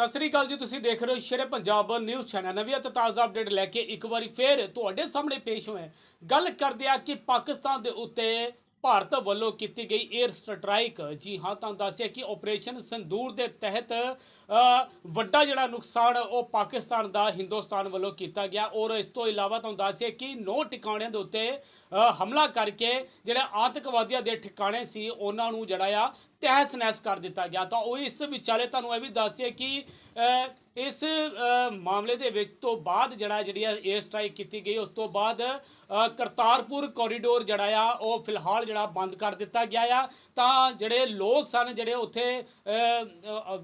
ਸਤਿ ਸ੍ਰੀ ਅਕਾਲ ਜੀ, ਤੁਸੀਂ ਦੇਖ ਰਹੇ ਹੋ ਸ਼ੇਰੇ ਪੰਜਾਬ ਨਿਊਜ਼ ਚੈਨਲ। ਨਵੀਂ ਅਤੇ ਤਾਜ਼ਾ ਅਪਡੇਟ ਲੈ ਕੇ ਇੱਕ ਵਾਰੀ ਫੇਰ ਤੁਹਾਡੇ ਸਾਹਮਣੇ ਪੇਸ਼ ਹੋਏ ਗੱਲ ਕਰਦੇ ਆ ਕਿ ਪਾਕਿਸਤਾਨ ਦੇ ਉੱਤੇ ਭਾਰਤ ਵੱਲੋਂ ਕੀਤੀ ਗਈ 에ਅਰ ਸਟ੍ਰਾਈਕ ਜੀ ਹਾਂ, ਤੁਹਾਨੂੰ ਦੱਸਿਆ ਕਿ ਆਪਰੇਸ਼ਨ ਸੰਦੂਰ ਦੇ ਤਹਿਤ ਵੱਡਾ ਜਿਹੜਾ ਨੁਕਸਾਨ ਉਹ ਪਾਕਿਸਤਾਨ ਦਾ, ਹਿੰਦੁਸਤਾਨ ਵੱਲੋਂ ਕੀਤਾ ਗਿਆ। ਔਰ ਇਸ ਤੋਂ ਇਲਾਵਾ ਤੁਹਾਨੂੰ ਦੱਸਿਆ ਕਿ ਨੌ ਟਿਕਾਣਿਆਂ ਦੇ ਉੱਤੇ ਹਮਲਾ ਕਰਕੇ ਜਿਹੜੇ ਆਤੰਕਵਾਦੀਆਂ ਦੇ ਠਿਕਾਣੇ ਸੀ, ਉਹਨਾਂ ਨੂੰ ਜਿਹੜਾ ਆ ਤਹਿਸ ਨਹਿਸ ਕਰ ਦਿੱਤਾ ਗਿਆ। ਤਾਂ ਉਹ ਇਸ ਵਿਚਾਲੇ ਤੁਹਾਨੂੰ ਇਹ ਵੀ ਦੱਸਿਆ ਕਿ ਇਸ ਮਾਮਲੇ ਦੇ ਵਿੱਚ ਤੋਂ ਬਾਅਦ ਜਿਹੜਾ ਜਿਹੜੀ ਆ 에ਅਰ ਸਟ੍ਰਾਈਕ ਕੀਤੀ ਗਈ ਉਸ ਤੋਂ ਬਾਅਦ ਕਰਤਾਰਪੁਰ ਕੋਰੀਡੋਰ ਜਿਹੜਾ ਆ ਉਹ ਫਿਲਹਾਲ ਜਿਹੜਾ ਬੰਦ ਕਰ ਦਿੱਤਾ ਗਿਆ ਆ। ਤਾਂ ਜਿਹੜੇ ਲੋਕ ਸਨ ਜਿਹੜੇ ਉੱਥੇ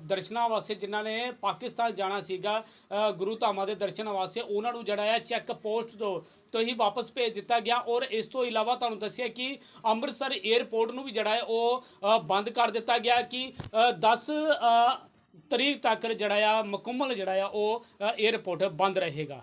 ਦਰਸ਼ਨਾਂ ਵਾਸਤੇ ਜਿਨ੍ਹਾਂ ਨੇ ਪਾਕਿਸਤਾਨ ਜਾਣਾ ਸੀਗਾ ਗੁਰੂ ਧਾਮਾਂ ਦੇ ਦਰਸ਼ਨਾਂ ਵਾਸਤੇ ਉਹਨਾਂ ਨੂੰ ਜਿਹੜਾ ਆ ਚੈੱਕ ਪੋਸਟ ਤੋਂ ਤੋਂ ਹੀ ਵਾਪਸ ਭੇਜ ਦਿੱਤਾ ਗਿਆ। ਔਰ ਇਸ ਤੋਂ ਇਲਾਵਾ ਤੁਹਾਨੂੰ ਦੱਸਿਆ ਕਿ ਅੰਮ੍ਰਿਤਸਰ 에ਅਰਪੋਰਟ ਨੂੰ ਵੀ ਜਿਹੜਾ ਹੈ ਉਹ ਬੰਦ ਕਰ ਦਿੱਤਾ ਗਿਆ ਕਿ ਅ, 10 ਤਰੀਕ ਤੱਕ ਜਿਹੜਾ ਆ ਮੁਕੰਮਲ ਜਿਹੜਾ ਆ ਉਹ ਅ, 에ਅਰਪੋਰਟ ਬੰਦ ਰਹੇਗਾ।